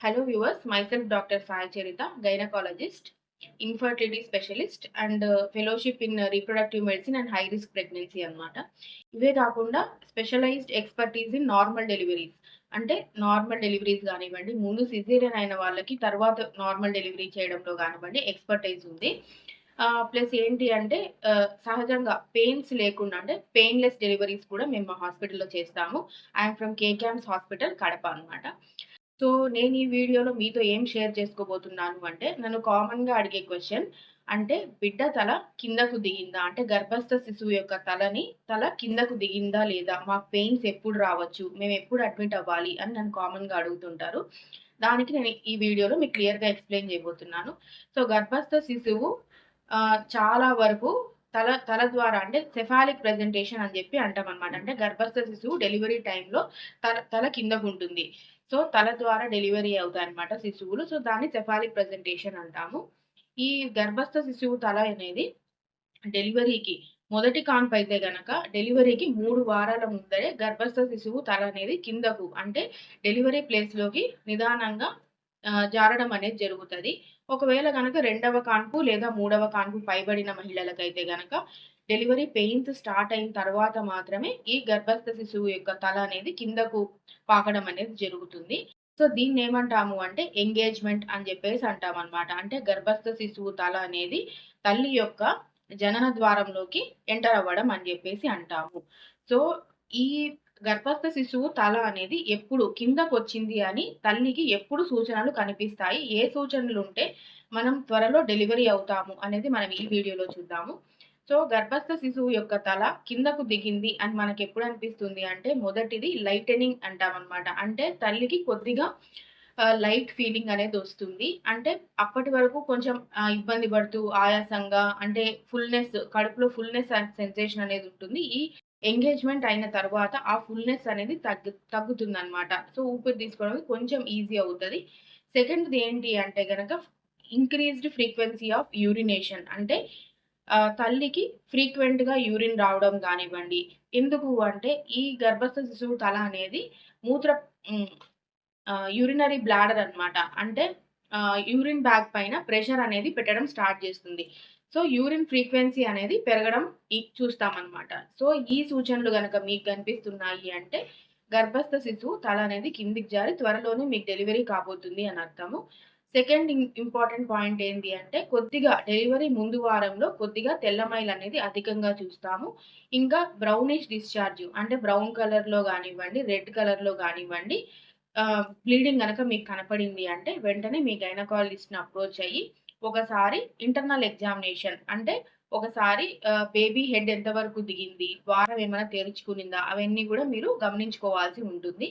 Hello viewers myself doctor Saicharita gynecologist gynecologist, specialist and fellowship in reproductive medicine and high risk pregnancy అనమాట ఇవే కాకుండా specialized expertise in normal deliveries అంటే normal deliveries కానివ్వండి ముందు caesarean అయిన వాళ్ళకి తర్వాత నార్మల్ డెలివరీ చేయడంలో కానివ్వండి ఎక్స్పర్టైజ్ ఉంది. ప్లస్ ఏంటి అంటే సహజంగా పెయిన్స్ లేకుండా అంటే పెయిన్లెస్ డెలివరీస్ కూడా మేము మా హాస్పిటల్లో చేస్తాము. ఐఎమ్ ఫ్రమ్ కేక్యామ్స్ హాస్పిటల్ కడప అనమాట సో నేను ఈ వీడియోలో మీతో ఏం షేర్ చేసుకోబోతున్నాను అంటే నన్ను కామన్గా అడిగే క్వశ్చన్ అంటే బిడ్డ తల కిందకు దిగిందా? అంటే గర్భస్థ శిశువు యొక్క తలని తల కిందకు దిగిందా లేదా? మాకు పెయిన్స్ ఎప్పుడు రావచ్చు? మేము ఎప్పుడు అడ్మిట్ అవ్వాలి? అని నన్ను కామన్గా అడుగుతుంటారు. దానికి నేను ఈ వీడియోలో మీకు క్లియర్గా ఎక్స్ప్లెయిన్ చేయబోతున్నాను. సో గర్భస్థ శిశువు చాలా వరకు తల తల ద్వారా అంటే సెఫాలిక్ ప్రెజెంటేషన్ అని చెప్పి అంటాం అనమాట అంటే గర్భస్థ శిశువు డెలివరీ టైంలో తల తల కిందకు ఉంటుంది. సో తల ద్వారా డెలివరీ అవుతాయి అనమాట శిశువులు. సో దాన్ని సెఫాలిక్ ప్రెజెంటేషన్ అంటాము. ఈ గర్భస్థ శిశువు తల అనేది డెలివరీకి మొదటి కాన్పు అయితే గనక డెలివరీకి మూడు వారాల ముందరే గర్భస్థ శిశువు తల అనేది కిందకు అంటే డెలివరీ ప్లేస్లోకి నిదానంగా జారడం అనేది జరుగుతుంది. ఒకవేళ కనుక రెండవ కాన్పు లేదా మూడవ కాన్పు పైబడిన మహిళలకైతే గనక డెలివరీ పెయిన్స్ స్టార్ట్ అయిన తర్వాత మాత్రమే ఈ గర్భస్థ శిశువు యొక్క తల అనేది కిందకు పాకడం అనేది జరుగుతుంది. సో దీన్ని ఏమంటాము అంటే ఎంగేజ్మెంట్ అని చెప్పేసి అంటాం అనమాట అంటే గర్భస్థ శిశువు తల అనేది తల్లి యొక్క జనన ద్వారంలోకి ఎంటర్ అవ్వడం అని చెప్పేసి అంటాము. సో ఈ గర్భస్థ శిశువు తల అనేది ఎప్పుడు కిందకు వచ్చింది అని తల్లికి ఎప్పుడు సూచనలు కనిపిస్తాయి? ఏ సూచనలు ఉంటే మనం త్వరలో డెలివరీ అవుతాము అనేది మనం ఈ వీడియోలో చూద్దాము. సో గర్భస్థ శిశువు యొక్క తల కిందకు దిగింది అని మనకి ఎప్పుడు అనిపిస్తుంది అంటే మొదటిది లైటనింగ్ అంటాం అనమాట అంటే తల్లికి కొద్దిగా లైట్ ఫీలింగ్ అనేది వస్తుంది. అంటే అప్పటి వరకు కొంచెం ఇబ్బంది పడుతూ ఆయాసంగా అంటే ఫుల్నెస్ కడుపులో ఫుల్నెస్ సెన్సేషన్ అనేది ఉంటుంది. ఈ ఎంగేజ్మెంట్ అయిన తర్వాత ఆ ఫుల్నెస్ అనేది తగ్గు తగ్గుతుంది అనమాట సో ఊపిరి తీసుకోవడం కొంచెం ఈజీ అవుతుంది. సెకండ్ది ఏంటి అంటే గనక ఇంక్రీజ్డ్ ఫ్రీక్వెన్సీ ఆఫ్ యూరినేషన్ అంటే తల్లికి ఫ్రీక్వెంట్గా యూరిన్ రావడం కానివ్వండి. ఎందుకు అంటే ఈ గర్భస్థ శిశువు తల అనేది మూత్ర యూరినరీ బ్లాడర్ అనమాట అంటే యూరిన్ బ్యాగ్ పైన ప్రెషర్ అనేది పెట్టడం స్టార్ట్ చేస్తుంది. సో యూరిన్ ఫ్రీక్వెన్సీ అనేది పెరగడం చూస్తామన్నమాట. సో ఈ సూచనలు కనుక మీకు కనిపిస్తున్నాయి అంటే గర్భస్థ శిశువు తల అనేది కిందికి జారి త్వరలోనే మీకు డెలివరీ కాబోతుంది అని అర్థము. సెకండ్ ఇంపార్టెంట్ పాయింట్ ఏంటి అంటే కొద్దిగా డెలివరీ ముందు వారంలో కొద్దిగా తెల్లమైల్ అనేది అధికంగా చూస్తాము. ఇంకా బ్రౌనిష్ డిశ్చార్జ్ అంటే బ్రౌన్ కలర్లో కానివ్వండి రెడ్ కలర్లో కానివ్వండి బ్లీడింగ్ కనుక మీకు కనపడింది అంటే వెంటనే మీ గైనకాలజిస్ట్ని అప్రోచ్ అయ్యి ఒకసారి ఇంటర్నల్ ఎగ్జామినేషన్ అంటే ఒకసారి బేబీ హెడ్ ఎంతవరకు దిగింది ద్వారం ఏమైనా తెరుచుకునిందా అవన్నీ కూడా మీరు గమనించుకోవాల్సి ఉంటుంది.